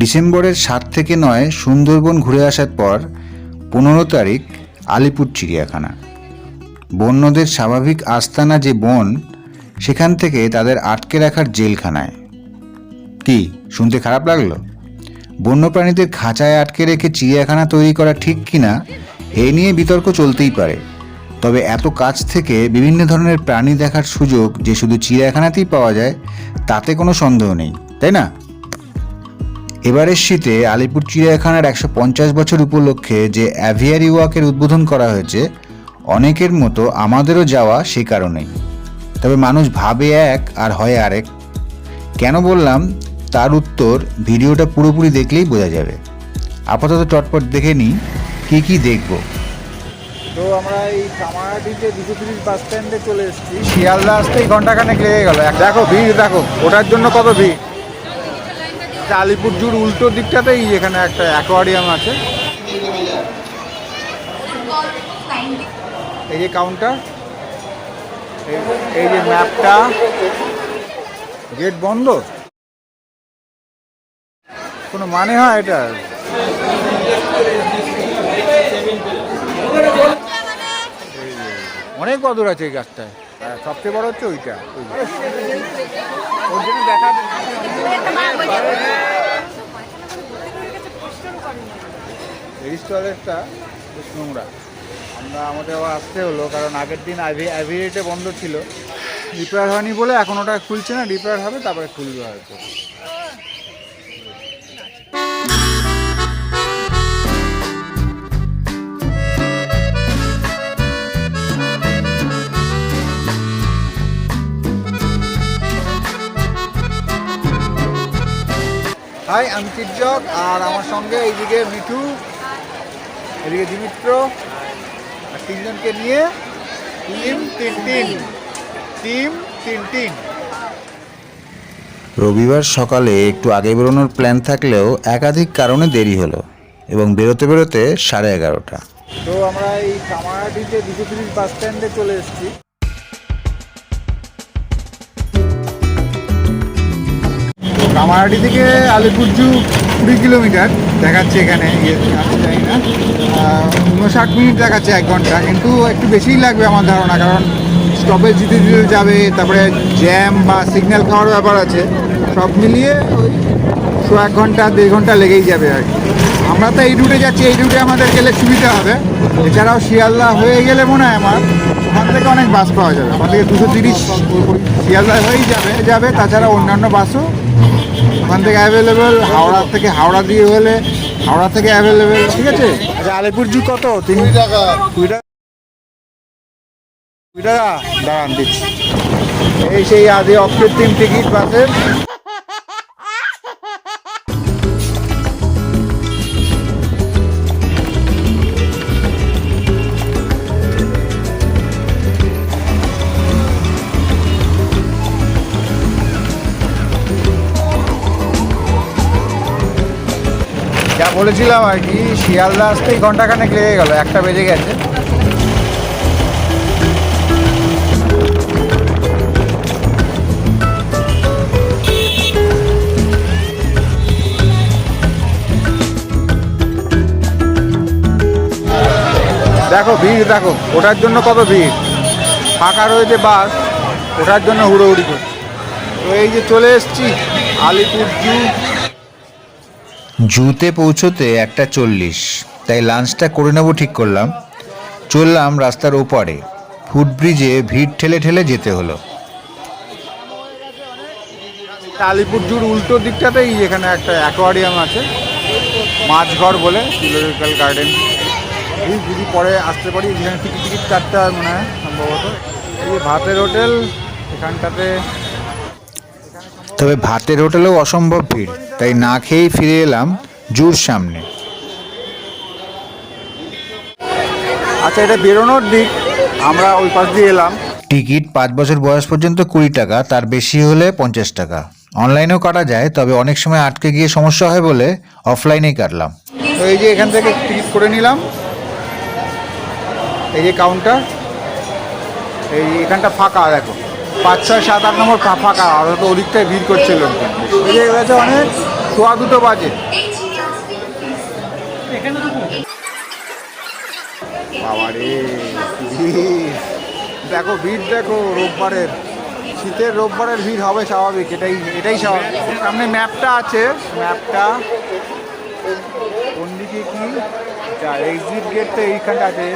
ডিসেম্বরের সাত থেকে নয় সুন্দরবন ঘুরে আসার পর পনেরো তারিখ আলিপুর চিড়িয়াখানা। বন্যদের স্বাভাবিক আস্তানা যে বন, সেখান থেকে তাদের আটকে রাখার জেলখানায়। কি, শুনতে খারাপ লাগল? বন্যপ্রাণীদের খাঁচায় আটকে রেখে চিড়িয়াখানা তৈরি করা ঠিক কিনা, এ নিয়ে বিতর্ক চলতেই পারে। তবে এত কাছ থেকে বিভিন্ন ধরনের প্রাণী দেখার সুযোগ যে শুধু চিড়িয়াখানাতেই পাওয়া যায়, তাতে কোনো সন্দেহ নেই, তাই না? এবারের শীতে আলিপুর চিড়িয়াখানার একশো পঞ্চাশ বছর উপলক্ষে যে অ্যাভিয়ারি ওয়াকের উদ্বোধন করা হয়েছে অনেকের মতো আমাদেরও যাওয়া সে কারণেই। তবে মানুষ ভাবে এক আর হয় আরেক। কেন বললাম? তার উত্তর ভিডিওটা পুরোপুরি দেখলেই বোঝা যাবে। আপাতত চটপট দেখে নিই কী কী দেখব। তো আমরা এই কামারহাটিতে দুশো তিরিশ বাস স্ট্যান্ডে চলে এসেছি। শিয়ালদা আসতেই ঘন্টাখানেক লেগে গেল। দেখো ভিড় দেখো ওটার জন্য কত ভিড়? এটা আলিপুরজুর উল্টো দিকটাতেই এখানে একটা অ্যাকোয়ারিয়াম আছে। এই যে কাউন্টার এই যে ম্যাপটা গেট বন্ধ? কোনো মানে হয় এটা? অনেক কদর আছে এই গাছটায়। হ্যাঁ, সবচেয়ে বড় হচ্ছে ওইটা। ওর জন্য দেখা লেডিস টয়লেটটা বেশ নোংরা। আমরা আমাদের আবার আসতে হলো কারণ আগের দিন বন্ধ ছিল। রিপেয়ার হয়নি বলে এখন ওটা খুলছে না রিপেয়ার হবে তারপরে খুলবে হয়তো। হাই আমি চিটজক আর আমার সঙ্গে এইদিকে মিঠু এদিকে দিমিত্র আর তিনজনকে নিয়ে টিম তিন তিন টিম তিন তিন। রবিবার সকালে একটু আগে বেরোনোর প্ল্যান থাকলেও একাধিক কারণে দেরি হলো এবং বেরোতে বেরোতে সাড়ে এগারোটা। তো আমরা এই কামারহাটিতে দুশো তিরিশ বাস স্ট্যান্ডে চলে এসেছি। কামারহাটি থেকে আলিপুরজু কুড়ি কিলোমিটার। দেখাচ্ছে এখানে ইয়ে আছে জানি না। উনষাট মিনিট দেখাচ্ছে এক ঘণ্টা। কিন্তু একটু বেশিই লাগবে আমার ধারণা, কারণ স্টপেজ দিতে দিতে যাবে, তারপরে জ্যাম বা সিগন্যাল খাওয়ার ব্যাপার আছে। সব মিলিয়ে ওই শো এক ঘণ্টা, দেড় ঘণ্টা লেগেই যাবে আর কি। আমরা তো এই রুটে যাচ্ছি, এই রুটে আমাদের গেলে সুবিধা হবে। এছাড়াও শিয়ালদা হয়ে গেলে মনে হয় আমার ওখান থেকে অনেক বাস পাওয়া যাবে। থেকে দুশো তিরিশ শিয়ালদা হয়েই যাবে যাবে। তাছাড়া অন্যান্য বাসও ওখান থেকে অ্যাভেলেবেল হাওড়া থেকে হাওড়া দিয়ে হলে হাওড়া থেকে অ্যাভেলেবেল ঠিক আছে? আচ্ছা আলিপুর জু কত? তিন টাকা। কুড়ি টাকা? কুড়ি টাকা? দাঁড়ান দিচ্ছি। এই সেই আদি অকৃত্রিম টিকিট বাসের। বলেছিলাম আর কি, শিয়ালদা আসতেই ঘন্টাখানেক লেগে গেল, একটা বেজে গেছে। দেখো ভিড়, দেখো, ওটার জন্য কত ভিড়? ফাঁকা রয়েছে বাস, ওটার জন্য হুড়োহুড়ি করছে। তো এই যে চলে এসছি, আলিপুর জু জুতে পৌঁছতে একটা চল্লিশ। তাই লাঞ্চটা করে নেব ঠিক করলাম। চললাম রাস্তার ওপারে। ফুটব্রিজে ভিড় ঠেলে ঠেলে যেতে হলো। আলিপুর আলিপুরজুর উল্টো দিকটাতেই এখানে একটা অ্যাকোয়ারিয়াম আছে। মাছঘর বলে জুলজিক্যাল গার্ডেন এই যদি পরে আসতে পারি এখানে টিকিট টিকিট কাটতে হয় মনে হয় সম্ভবত। এই ভাতের হোটেল এখানটাতে তবে ভাতের হোটেলেও অসম্ভব ভিড়। তাই না খেয়েই ফিরে এলাম জুর সামনে। আচ্ছা এটা বেরোনোর দিক। আমরা ওই পাশ দিয়ে এলাম। টিকিট পাঁচ বছর বয়স পর্যন্ত কুড়ি টাকা তার বেশি হলে পঞ্চাশ টাকা। অনলাইনেও কাটা যায় তবে অনেক সময় আটকে গিয়ে সমস্যা হয় বলে অফলাইনেই কাটলাম। তো এই যে এখান থেকে টিকিট করে নিলাম। এই যে কাউন্টার এই এখানটা ফাঁকা দেখো। পাঁচ ছয় সাত, আট নম্বর ফাঁকা, আর তো ওদিকটায় ভিড় করছে লোকজন। গেছে অনেক সোয়া দুটো বাজে। দেখো, ভিড় দেখো, রোববারের। শীতের রোববারের ভিড় হবে স্বাভাবিক, এটাই এটাই স্বাভাবিক। সামনে ম্যাপটা আছে ম্যাপটা কোন দিকে কি? যা এক্সিট গেট তো এইখানটা আছে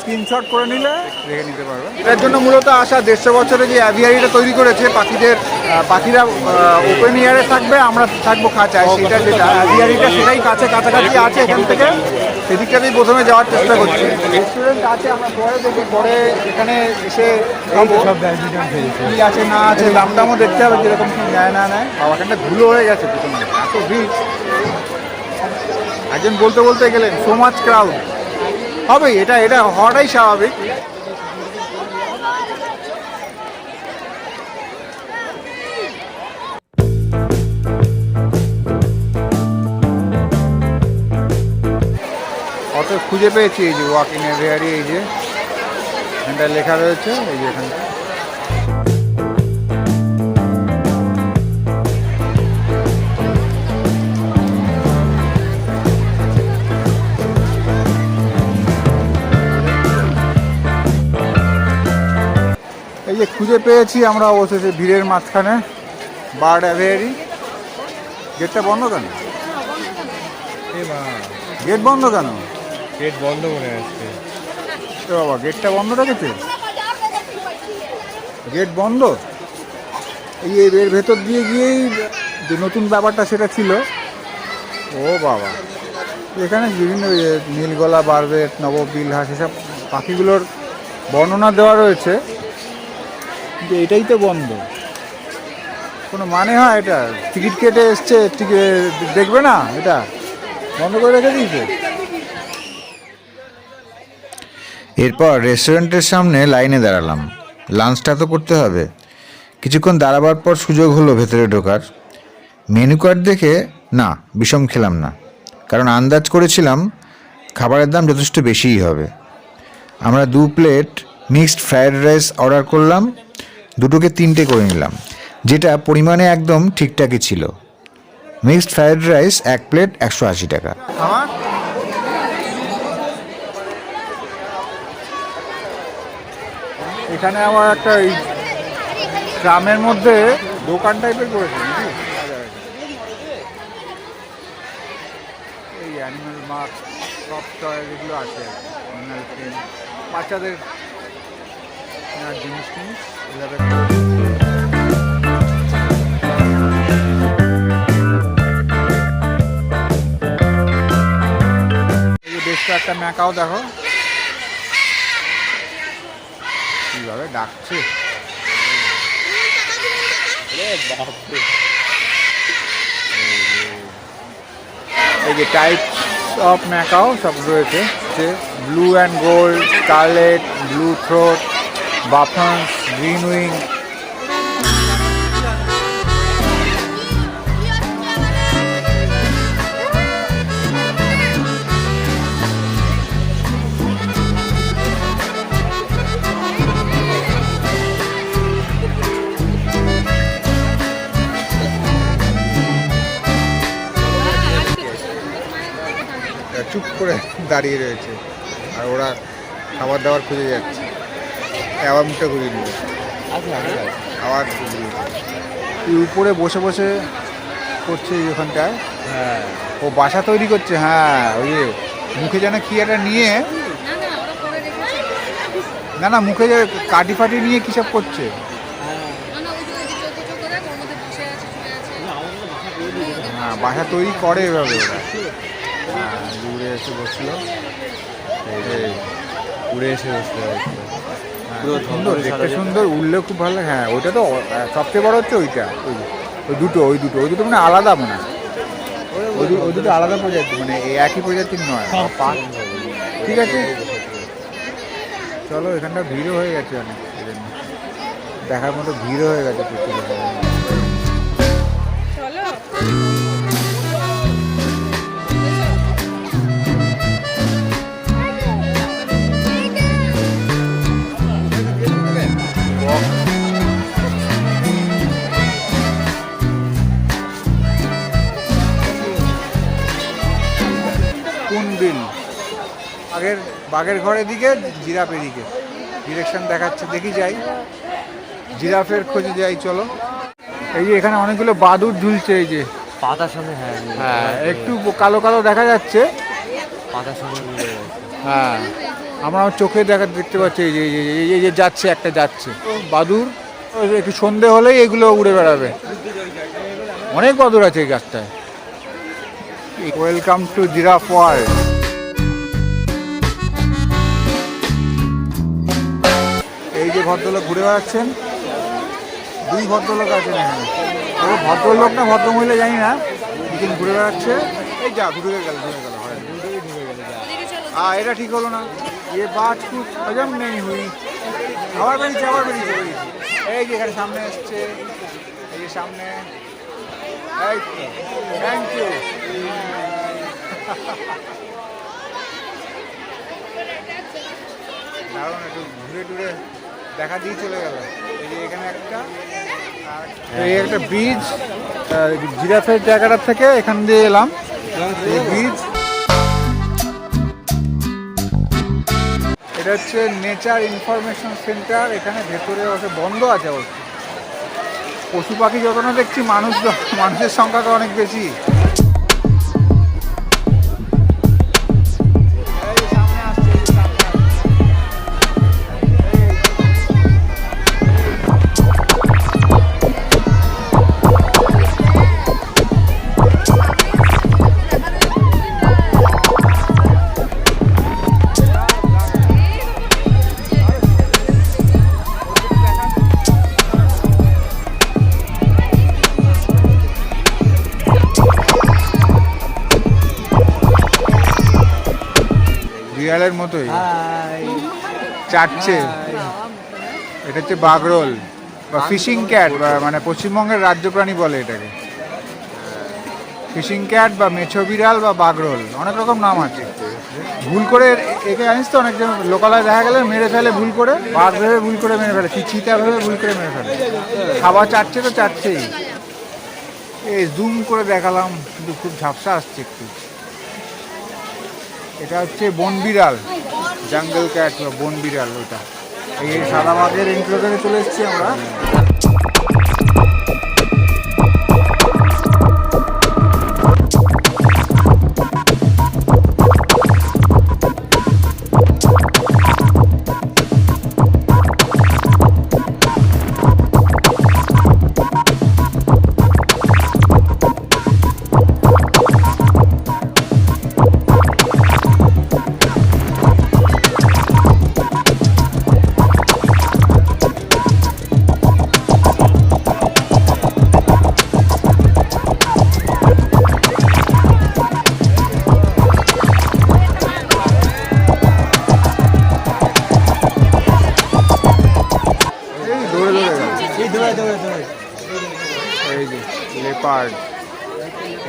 স্ক্রিনশট করে নিলে রেখে নিতে পারবে এটার জন্য মূলত আসা দেড়শো বছরে যে অ্যাভিয়ারিটা তৈরি করেছে পাখিদের পাখিরা ওপেন ইয়ারে থাকবে আমরা থাকব খাঁচায় সেটা যেটা অ্যাভিয়ারিটা সেটাই কাছে কাছাকাছি আছে এখান থেকে। সেদিকটাতেই প্রথমে যাওয়ার চেষ্টা করছি। রেস্টুরেন্ট আছে আমরা পরে দেখি। পরে এখানে এসে কি আছে না আছে দাম দামও দেখতে হবে যেরকম কি নেয় না নেয়। বাবাখানটা ধুলো হয়ে গেছে প্রথমে এত ভিড়। একজন বলতে বলতে গেলেন সো মাচ ক্রাউড হবে এটা এটা হওয়াটাই স্বাভাবিক। অত খুঁজে পেয়েছি এই যে ওয়াকিং এরিয়ারি এই যে। লেখা রয়েছে, এই যে এখানটা খুঁজে পেয়েছি আমরা অবশেষে ভিড়ের মাঝখানে বার্ড অ্যাভেয়ারি গেটটা বন্ধ কেন? গেট বন্ধ কেন? গেট বন্ধ করে আসছে এ বাবা গেটটা বন্ধ রেখেছে? গেট বন্ধ? এই এর ভেতর দিয়ে গিয়েই যে নতুন ব্যাপারটা সেটা ছিল। ও বাবা। এখানে বিভিন্ন নীলগলা বারবেট নববিল হাঁস এসব পাখিগুলোর বর্ণনা দেওয়া রয়েছে। এটাই তো বন্ধ। কোনো মানে হয় এটা? টিকিট কেটে এসছে দেখবে না এটা? বন্ধ করে রেখে দিয়েছে। এরপর রেস্টুরেন্টের সামনে লাইনে দাঁড়ালাম। লাঞ্চটা তো করতে হবে। কিছুক্ষণ দাঁড়াবার পর সুযোগ হলো ভেতরে ঢোকার। মেনু কার্ড দেখে, না, বিষম খেলাম না। কারণ আন্দাজ করেছিলাম খাবারের দাম যথেষ্ট বেশিই হবে। আমরা দু plate mixed fried rice order করলাম। দুটোকে তিনটে করে নিলাম, যেটা পরিমাণে একদম ঠিকঠাকই ছিল। মিক্সড ফ্রায়েড রাইস এক প্লেট একশো আশি টাকা। এখানে আমার একটা এই গ্রামের মধ্যে দোকান টাইপের করেছে এই টয় যেগুলো আছে বাচ্চাদের কেনার জিনিস টিনিস বেশ ম্যাকাও দেখো। কীভাবে ডাকছে? এই যে টাইপস অফ ম্যাকাও সব রয়েছে। যে blue and gold scarlet blue throat Buffon's green wing চুপ করে দাঁড়িয়ে রয়েছে। আর ওরা খাবার দাবার খুঁজে যাচ্ছে। আবার মুখটা ঘুরিয়ে নিল আবার ঘুরিয়ে উপরে বসে বসে করছে ওখানটায়। হ্যাঁ। ও বাসা তৈরি করছে হ্যাঁ ওই যে মুখে যেন কি একটা নিয়ে না না ওরা করে রেখেছে। না না মুখে যে কাটি ফাটি নিয়ে কী সব করছে? না না ওই যে ওই যে চোখে চোখে দেখ ওর মধ্যে বসে আছে শুয়ে আছে। হ্যাঁ বাসা তৈরি করে এভাবে ওরা। হ্যাঁ দূরে এসে বসল। এই উড়ে এসে হ্যাঁ, সুন্দর দেখতে সুন্দর উঠলেও খুব ভালো হ্যাঁ ওইটা তো সবচেয়ে বড় হচ্ছে ওইটা ওই ওই দুটো ওই দুটো ওই দুটো মানে আলাদা মনে হয়। ওই ওই দুটো আলাদা প্রজাতি মানে এই একই প্রজাতির নয়। পা- ঠিক আছে? চলো এখানটা ভিড়ও হয়ে গেছে অনেক দেখার মতো ভিড়ও হয়ে গেছে প্রচুর। গ্রিল আগের বাঘের ঘরের দিকে জিরাফের দিকে ডিরেকশন দেখাচ্ছে দেখি যাই। জিরাফের খোঁজে যাই চলো। এই যে এখানে অনেকগুলো বাদুর ঝুলছে এই যে। পাতার সঙ্গে হ্যাঁ হ্যাঁ। একটু কালো কালো দেখা যাচ্ছে। মিলে গেছে হ্যাঁ। আমরা চোখে দেখা দেখতে পাচ্ছি এই যে এই যে- এই যে- যাচ্ছে একটা যাচ্ছে। বাদুর একটু সন্ধে হলেই এগুলো উড়ে বেড়াবে। অনেক বাদুর আছে এই গাছটায়। ওয়েলকাম টু জিরাফ ওয়ার্ল্ড এই যে ভদ্রলোক ঘুরে বেড়াচ্ছেন, দুই ভদ্রলোক আছেন এখানে। তবে ভদ্রলোক না, ভদ্রমহিলা জানি না দুদিন ঘুরে বেড়াচ্ছে, এই যা, ঘুরে গেল ঘুরে গেল আর এটা ঠিক হলো না। এ বাজ খুব হজম নেই হুই। খাবার বেরিয়েছে আবার বেরিয়েছে। এই যে এখানে সামনে এসছে, এই যে সামনে থ্যাংক ইউ দারুণ একটু ঘুরে টুরে দেখা দিয়ে চলে গেল এখানে একটা এই একটা ব্রিজ জিরাফের জায়গাটার থেকে এখান দিয়ে এলাম। এই ব্রিজ এটা হচ্ছে নেচার ইনফরমেশন সেন্টার এখানে ভেতরে বন্ধ আছে অবশ্য। পশু পাখি যত না দেখছি মানুষ মানুষের সংখ্যাটা অনেক বেশি। বিড়ালের মতোই। চাটছে। এটা হচ্ছে বাগরোল বা ফিশিং ক্যাট বা মানে পশ্চিমবঙ্গের রাজ্য প্রাণী বলে এটাকে। ফিশিং ক্যাট বা মেছো বিড়াল বা বাগরোল অনেক রকম নাম আছে। ভুল করে একে জানিস তো অনেকজন লোকালয় দেখা গেলে মেরে ফেলে ভুল করে বাঘ ভেবে ভুল করে মেরে ফেলে চিতা ভেবে ভুল করে মেরে ফেলে। খাবার চাটছে তো চাটছেই। এই জুম করে দেখালাম কিন্তু খুব ঝাপসা আসছে একটু। এটা হচ্ছে বন বিড়াল জাঙ্গল ক্যাট বন বিড়াল ওইটা এই সাদা ইন্ট্রো করে চলে এসেছি আমরা।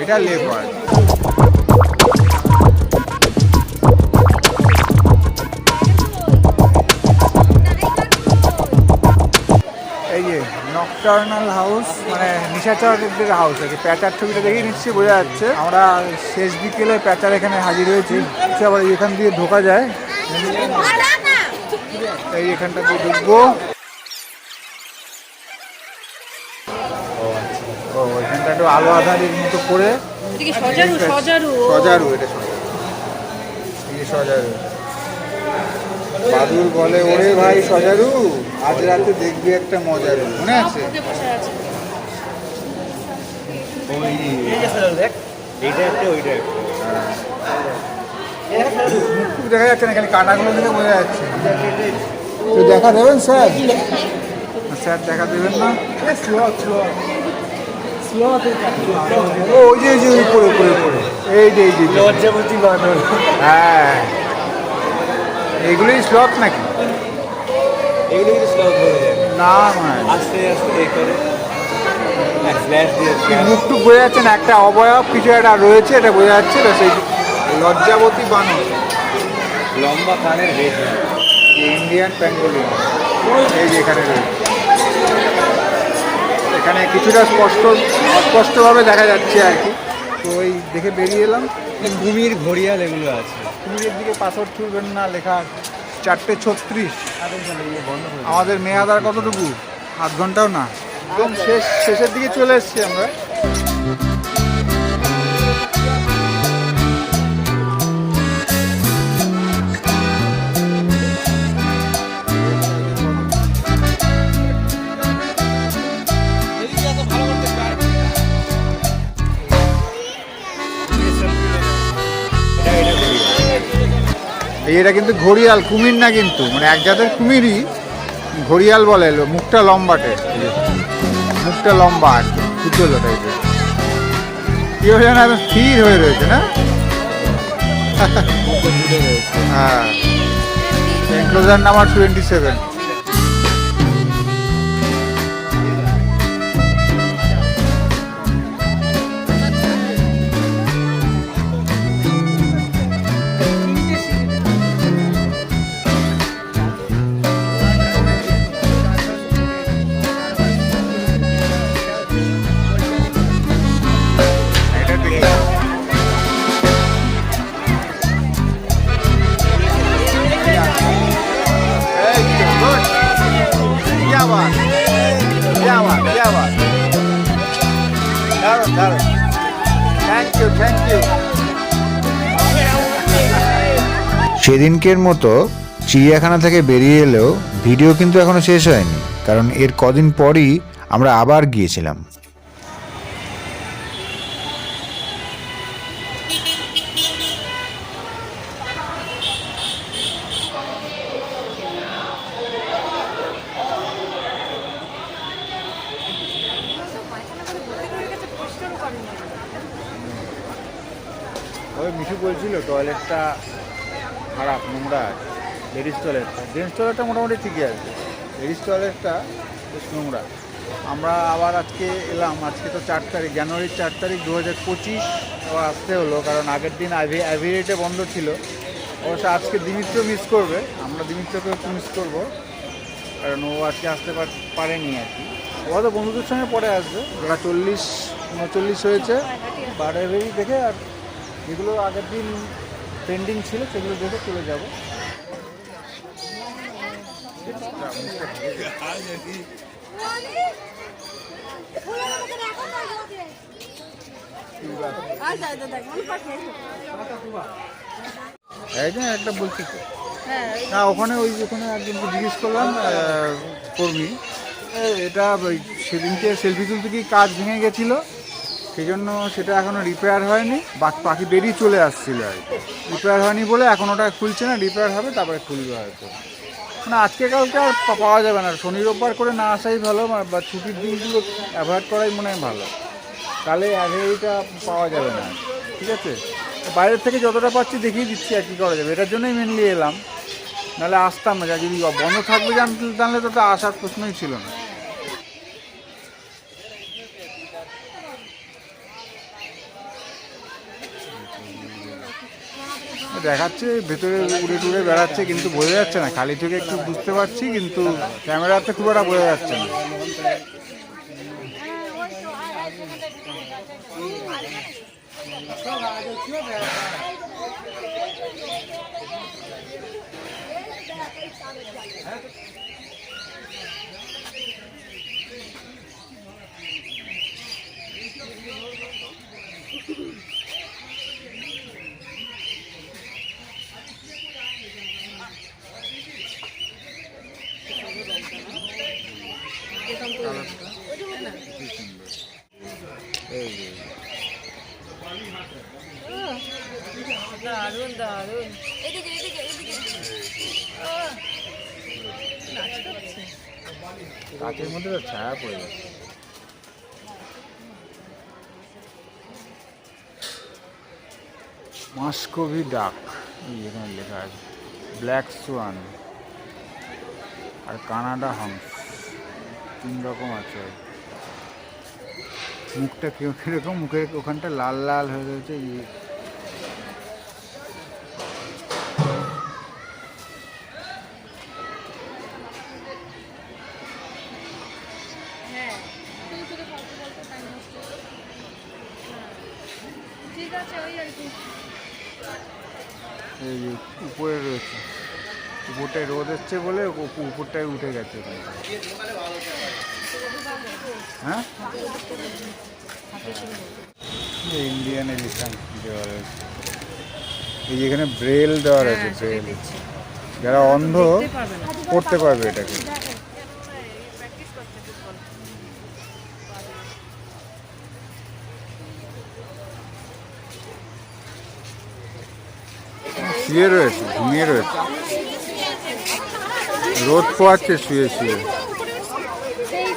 এটা যে নকটার্নাল হাউস মানে নিশাচরদের হাউস আছে প্যাচার ছবিটা দেখেই নিশ্চয়ই বোঝা যাচ্ছে। আমরা শেষ বিকেলে প্যাচার এখানে হাজির হয়েছি। আচ্ছা, আবার এখান দিয়ে ঢোকা যায়। এই এখানটা দিয়ে ঢুকবো। ও একটু আলো আধারির মতো করে। এদিকে সজারু? সজারু সজারু এটা সজারু। এই সজারু। বাদুর বলে ওরে ভাই সজারু আজ রাতে দেখবি একটা মজারু। মনে আছে? দেখা যাচ্ছে না খালি কাটাগুলো দিলে বোঝা যাচ্ছে। দেখা দেবেন স্যার? স্যার দেখা দেবেন না। ও ওই যে যে উপরে উপরে উপরে এই যে এই যে। লজ্জাবতী বাদল হ্যাঁ। এগুলোই নাকি? এগুলো কিন্তু স্লো হয়ে যায়। না মানে। আস্তে আস্তে এই করে মুখটুক বোঝা যাচ্ছে না একটা অবয়ব কিছু একটা রয়েছে এটা বোঝা যাচ্ছে না সেই লজ্জাবতী বানর। লম্বা কানের ইন্ডিয়ান প্যাঙ্গোলিন এই যে এখানে রয়েছে। এখানে কিছুটা স্পষ্ট অস্পষ্টভাবে দেখা যাচ্ছে আর কি। তো ওই দেখে বেরিয়ে এলাম। কুমির ঘড়িয়াল এগুলো আছে। কুমিরের দিকে পাথর ছুড়বেন না লেখা চারটে ছত্রিশ। আমাদের মেয়াদার কতটুকু? আধ ঘন্টাও না। একদম শেষ শেষের দিকে চলে এসছি আমরা। এটা কিন্তু ঘড়িয়াল কুমির না কিন্তু মানে এক জাতের কুমিরই ঘড়িয়াল বলে এলো মুখটা লম্বাটে মুখটা লম্বা আর কুচলো টাইপের কি হয়ে যেন স্থির হয়ে রয়েছে না? হ্যাঁ। এনক্লোজার নাম্বার টোয়েন্টি সেভেন সেদিনকের মতো চিড়িয়াখানা থেকে বেরিয়ে এলেও ভিডিও কিন্তু এখনও শেষ হয়নি, কারণ এর কদিন পরই আমরা আবার গিয়েছিলাম। মিঠু বলছিল, টয়লেটটা খারাপ নোংরা আছে। লেডিস টয়লেটটা জেন্টস টয়লেটটা মোটামুটি ঠিকই আছে। লেডিস টয়লেটটা বেশ নোংরা। আমরা আবার আজকে এলাম। আজকে তো চার তারিখ, জানুয়ারির চার তারিখ দু হাজার পঁচিশ। আবার আসতে হলো, কারণ আগের দিন অ্যাভি অ্যাভিরেটে বন্ধ ছিল। অবশ্য আজকে দিমিত্র মিস করবে। আমরা দিমিত্রকে একটু মিস করব। কারণ ও আজকে আসতে পার- পারেনি আর কি। ও হয়তো বন্ধুদের সঙ্গে পরে আসবে। ওরা চল্লিশ, উনচল্লিশ হয়েছে। এভারেই দেখে আর যেগুলো আগের দিন পেন্ডিং ছিল সেগুলো দেখে চলে যাব। এই একটা বলছি হ্যাঁ না ওখানে ওই ওখানে একজনকে জিজ্ঞেস করলাম কর্মী। এটা ওই সেদিনকে সেলফি তুলতে কি কাজ ভেঙে গেছিল। সেই জন্য সেটা এখনও রিপেয়ার হয়নি। পাখি বেরিয়ে চলে আসছিল আর কি। রিপেয়ার হয়নি বলে এখন ওটা খুলছে না রিপেয়ার হবে, তারপরে খুলবে হয়তো। না, আজকে কালকে আর পাওয়া যাবে না। শনি রোববার করে না আসাই ভালো, বা- ছুটির দিনগুলো অ্যাভয়েড করাই মনে হয় ভালো। তাহলে অ্যাভেরিটা পাওয়া যাবে না। ঠিক আছে? বাইরের থেকে যতটা পাচ্ছি দেখিয়ে দিচ্ছি আর কি করা যাবে। এটার জন্যই মেনলি এলাম। নাহলে আসতাম না। যদি বন্ধ থাকবে জানতে জানলে তা আসার প্রশ্নই ছিল না। দেখাচ্ছে, ভেতরে উড়ে টুড়ে বেড়াচ্ছে, কিন্তু বোঝা যাচ্ছে না। খালি থেকে একটু বুঝতে পারছি, কিন্তু ক্যামেরাতে খুব একটা বোঝা যাচ্ছে না। দারুণ দারুণ। এদিকে এদিকে এদিকে। কাঁচের মধ্যে তো ছায়া পড়ে যাচ্ছে মাস্কোভি ডাক এখানে লেখা আছে। ব্ল্যাক সোয়ান আর কানাডা হাংস তিন রকম আছে। মুখটা কেউ কীরকম? মুখের ওখানটা লাল লাল হয়ে রয়েছে উপরটায় রোদ এসছে বলে উপ- উপরটায় উঠে গেছে। হ্যাঁ? ইন্ডিয়ান এলিফ্যান্ট দেওয়া রয়েছে। এই যেখানে ব্রেল দেওয়া রয়েছে ব্রেল যারা অন্ধ পড়তে পারবে এটাকে। শুয়ে রয়েছে ঘুমিয়ে রয়েছে। রোদ পোয়াচ্ছে শুয়ে শুয়ে সেই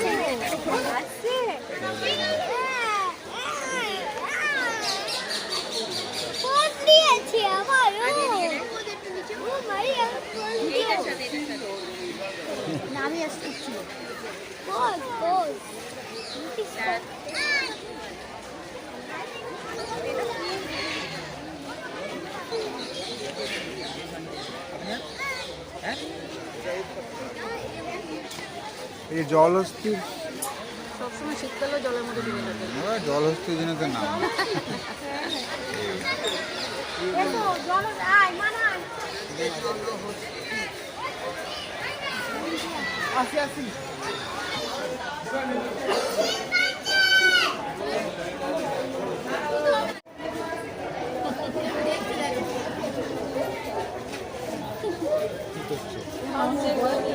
এই জলহস্তি সবসময় শীতকালে জলের মধ্যে ডুবে থাকে। ওরা জন্য তো নাম। আসি জল 감사합 니.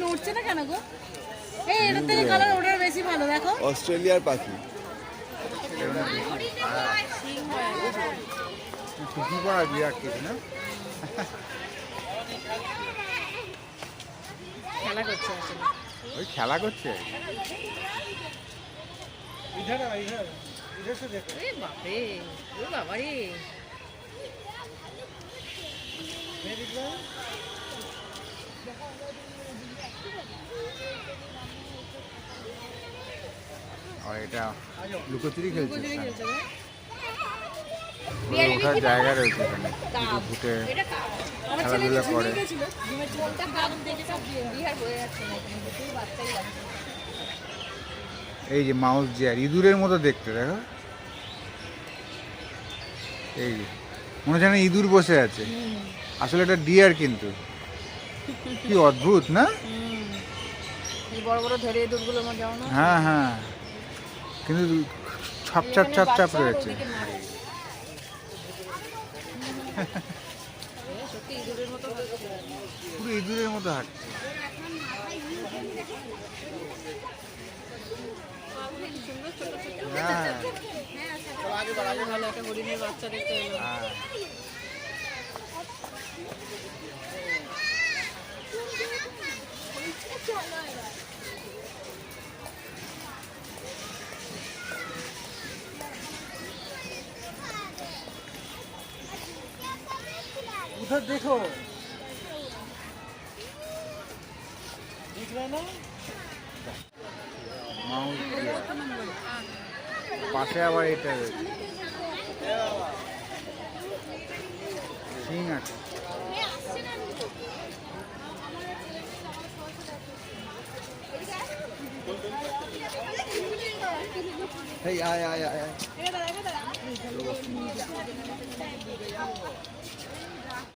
নড়ছে না কেন গো? এই এটার থেকে কালার ওটার বেশি ভালো দেখো। অস্ট্রেলিয়ার পাখি। টুপি পরা বিরাট কিছু না খেলা করছে আসলে। ওই খেলা করছে। এ বাপরে ও বাবা রে আর এটা লুকোচুরি খেলছে। ওর ওঠার জায়গা রয়েছে এখানে খেলাধুলা করে। হয়ে এই যে মাউস চেয়ার ইঁদুরের মতো দেখতে দেখো। এই মনে হচ্ছে না ইঁদুর বসে আছে। আসলে এটা ডিয়ার কিন্তু। কি অদ্ভুত না? বড় বড় ধরে দুধগুলোর যেমন হ্যাঁ হ্যাঁ। কিন্তু ছাপ ছাপ ছাপ ছাপ রয়েছে। পুরো ইঁদুরের মতো হাঁটছে। হ্যাঁ ভালো একটা হরিণের বাচ্চা দেখতে এলো হ্যাঁ মাউস পাশে আবার এটা রয়েছে সিং আছে আয় আয় আয় আয়।